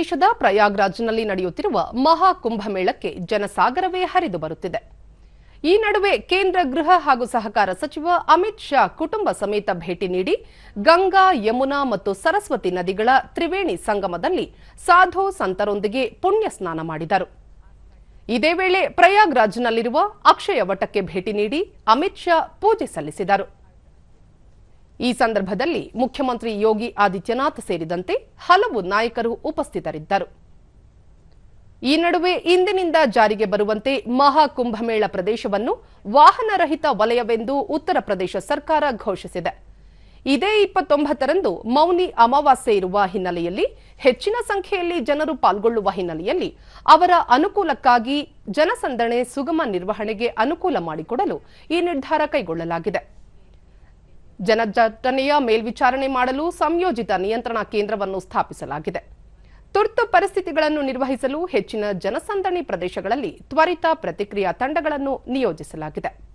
ಪ್ರದೇಶದ ಪ್ರಯಾಗ್ರಾಜ್ನಲ್ಲಿ ನಡೆಯುತ್ತಿರುವ ಮಹಾಕುಂಭಮೇಳಕ್ಕೆ ಜನಸಾಗರವೇ ಹರಿದು ಬರುತ್ತಿದೆ. ಈ ನಡುವೆ ಕೇಂದ್ರ ಗೃಹ ಹಾಗೂ ಸಹಕಾರ ಸಚಿವ ಅಮಿತ್ ಶಾ ಕುಟುಂಬ ಸಮೇತ ಭೇಟಿ ನೀಡಿ ಗಂಗಾ, ಯಮುನಾ ಮತ್ತು ಸರಸ್ವತಿ ನದಿಗಳ ತ್ರಿವೇಣಿ ಸಂಗಮದಲ್ಲಿ ಸಾಧು ಸಂತರೊಂದಿಗೆ ಪುಣ್ಯ ಸ್ನಾನ ಮಾಡಿದರು. ಇದೇ ವೇಳೆ ಪ್ರಯಾಗ್ರಾಜ್ನಲ್ಲಿರುವ ಅಕ್ಷಯ ವಟಕ್ಕೆ ಭೇಟಿ ನೀಡಿ ಅಮಿತ್ ಶಾ ಪೂಜೆ ಸಲ್ಲಿಸಿದರು. ಈ ಸಂದರ್ಭದಲ್ಲಿ ಮುಖ್ಯಮಂತ್ರಿ ಯೋಗಿ ಆದಿತ್ಯನಾಥ್ ಸೇರಿದಂತೆ ಹಲವು ನಾಯಕರು ಉಪಸ್ಥಿತರಿದ್ದರು. ಈ ನಡುವೆ ಇಂದಿನಿಂದ ಜಾರಿಗೆ ಬರುವಂತೆ ಮಹಾ ಕುಂಭಮೇಳ ಪ್ರದೇಶವನ್ನು ವಾಹನರಹಿತ ವಲಯವೆಂದು ಉತ್ತರ ಪ್ರದೇಶ ಸರ್ಕಾರ ಘೋಷಿಸಿದೆ. ಇದೇ ಇಪ್ಪತ್ತೊಂಬತ್ತರಂದು ಮೌನಿ ಅಮಾವಾಸ್ಯೆ ಇರುವ ಹಿನ್ನೆಲೆಯಲ್ಲಿ ಹೆಚ್ಚಿನ ಸಂಖ್ಯೆಯಲ್ಲಿ ಜನರು ಪಾಲ್ಗೊಳ್ಳುವ ಹಿನ್ನೆಲೆಯಲ್ಲಿ ಅವರ ಅನುಕೂಲಕ್ಕಾಗಿ ಜನಸಂದಣೆ ಸುಗಮ ನಿರ್ವಹಣೆಗೆ ಅನುಕೂಲ ಮಾಡಿಕೊಡಲು ಈ ನಿರ್ಧಾರ ಕೈಗೊಳ್ಳಲಾಗಿದೆ. ಜನದಟ್ಟಣೆಯ ಮೇಲ್ವಿಚಾರಣೆ ಮಾಡಲು ಸಂಯೋಜಿತ ನಿಯಂತ್ರಣ ಕೇಂದ್ರವನ್ನು ಸ್ಥಾಪಿಸಲಾಗಿದೆ. ತುರ್ತು ಪರಿಸ್ಥಿತಿಗಳನ್ನು ನಿರ್ವಹಿಸಲು ಹೆಚ್ಚಿನ ಜನಸಂದಣಿ ಪ್ರದೇಶಗಳಲ್ಲಿ ತ್ವರಿತ ಪ್ರತಿಕ್ರಿಯಾ ತಂಡಗಳನ್ನು ನಿಯೋಜಿಸಲಾಗಿದೆ.